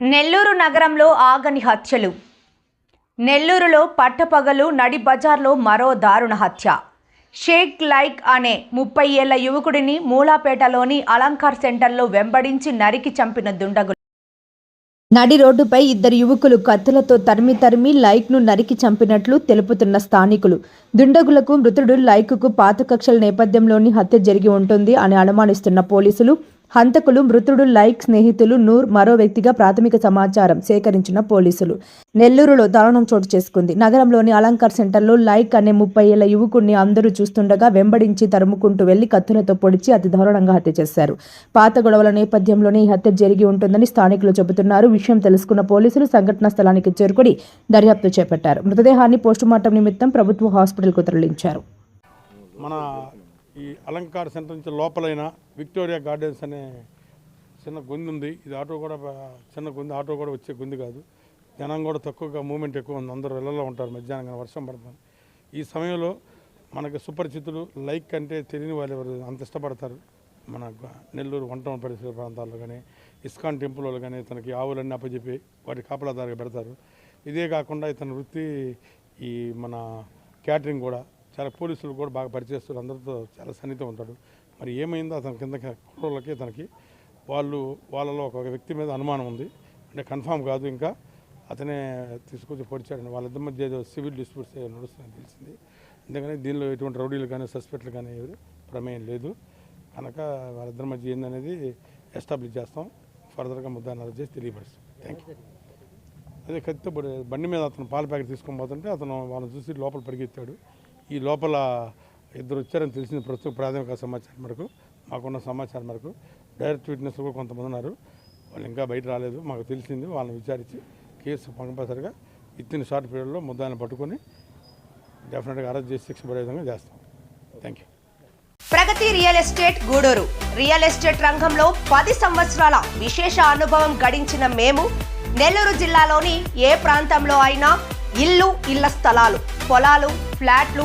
నెల్లూరు నగరంలో ఆగని హత్యలు. నెల్లూరులో పట్టపగలు నడి బజార్లో మరో దారుణ హత్య. షేక్ లైక్ అనే ముప్పై ఏళ్ళ యువకుడిని మూలాపేటలోని అలంకార్ సెంటర్లో వెంబడించి నరికి చంపిన దుండగులు. నడి రోడ్డుపై ఇద్దరు యువకులు కత్తులతో తరిమి తరిమి లైక్ను నరికి చంపినట్లు తెలుపుతున్న స్థానికులు. దుండగులకు మృతుడు లైక్కు పాత కక్షల నేపథ్యంలోని హత్య జరిగి ఉంటుంది అని అనుమానిస్తున్న పోలీసులు హంతకులు మృతుడు లైక్ స్నేహితులు నూర్ మరో వ్యక్తిగా ప్రాథమిక సమాచారం సేకరించిన పోలీసులు. నెల్లూరులో దారుణం చోటు చేసుకుంది. నగరంలోని అలంకార్ సెంటర్లో లైక్ అనే ముప్పై ఏళ్ళ యువకుడిని అందరూ చూస్తుండగా వెంబడించి తరుముకుంటూ వెళ్ళి కత్తులతో పొడిచి అతి దారుణంగా హత్య చేశారు. పాత గొడవల నేపథ్యంలోనే ఈ హత్య జరిగి ఉంటుందని స్థానికులు చెబుతున్నారు. విషయం తెలుసుకున్న పోలీసులు సంఘటనా స్థలానికి చేరుకుని దర్యాప్తు చేపట్టారు. మృతదేహాన్ని పోస్టుమార్టం నిమిత్తం ప్రభుత్వ హాస్పిటల్కు తరలించారు. మన ఈ అలంకార సెంటర్ నుంచి లోపలైన విక్టోరియా గార్డెన్స్ అనే చిన్న గుంది ఉంది. ఇది ఆటో కూడా చిన్న గుంది ఆటో కూడా వచ్చే గొంతు కాదు. జనం కూడా తక్కువగా మూమెంట్ ఎక్కువ ఉంది. అందరూ ఇళ్ళలో ఉంటారు మధ్యాహ్నం కానీ వర్షం పడుతుంది ఈ సమయంలో మనకి సుపరిచితులు లైక్ అంటే తెలియని వాళ్ళు ఎవరు అంత ఇష్టపడతారు. మన నెల్లూరు వంట పరిసర ప్రాంతాల్లో కానీ ఇస్కాన్ టెంపుల్ వాళ్ళు కానీ తనకి ఆవులన్నీ అప్పచెప్పి వాటి కాపలాదారుగా పెడతారు. ఇదే కాకుండా ఇతని వృత్తి ఈ మన క్యాటరింగ్ కూడా చాలా పోలీసులు కూడా బాగా పరిచేస్తారు అందరితో చాలా సన్నిహితం ఉంటాడు. మరి ఏమైందో అతని కింద కుర్రోళ్ళకి తనకి వాళ్ళు వాళ్ళలో ఒక వ్యక్తి మీద అనుమానం ఉంది. అంటే కన్ఫామ్ కాదు ఇంకా. అతనే తీసుకొచ్చి పొడిచాడని వాళ్ళిద్దరి మధ్య ఏదో సివిల్ డిస్ప్యూట్స్ నడుస్తుందని తెలిసింది. అందుకని దీనిలో ఎటువంటి రౌడీలు కానీ సస్పెక్ట్లు కానీ ఎవరు ప్రమేయం లేదు. కనుక వాళ్ళిద్దరి మధ్య ఏందనేది ఎస్టాబ్లిష్ చేస్తాం. ఫర్దర్గా ముద్దాన్ని అరెస్ట్ చేసి తెలియపరుస్తాం. థ్యాంక్ యూ అదే కత్తితో బండి మీద అతను పాల ప్యాకెట్ తీసుకొని పోతుంటే అతను వాళ్ళని చూసి లోపల పరిగెత్తాడు. ఈ లోపల ఇద్దరు వచ్చారని తెలిసిన ప్రస్తుత ప్రాథమిక సమాచారం మేరకు మాకున్న సమాచారం మేరకు డైరెక్ట్ విట్నెస్ కూడా కొంతమంది ఉన్నారు. వాళ్ళు ఇంకా బయట రాలేదు. మాకు తెలిసింది వాళ్ళని విచారించి కేసు కంపల్సరిగా ఇచ్చిన షార్ట్ పీరియడ్లో ముద్దాన్ని పట్టుకొని డెఫినెట్గా అరెస్ట్ చేసి శిక్ష పడే విధంగా చేస్తాం. Thank you. Pragati real estate Gudur. Real estate రంగంలో పది సంవత్సరాల విశేష అనుభవం గడించిన మేము నెల్లూరు జిల్లాలోని ఏ ప్రాంతంలో అయినా ఇల్లు ఇళ్ళ స్థలాలు పొలాలు ఫ్లాట్లు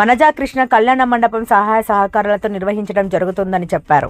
Vanaja Krishna Kalyana Mandapam సహాయ సహకారాలతో నిర్వహించడం జరుగుతుందని చెప్పారు.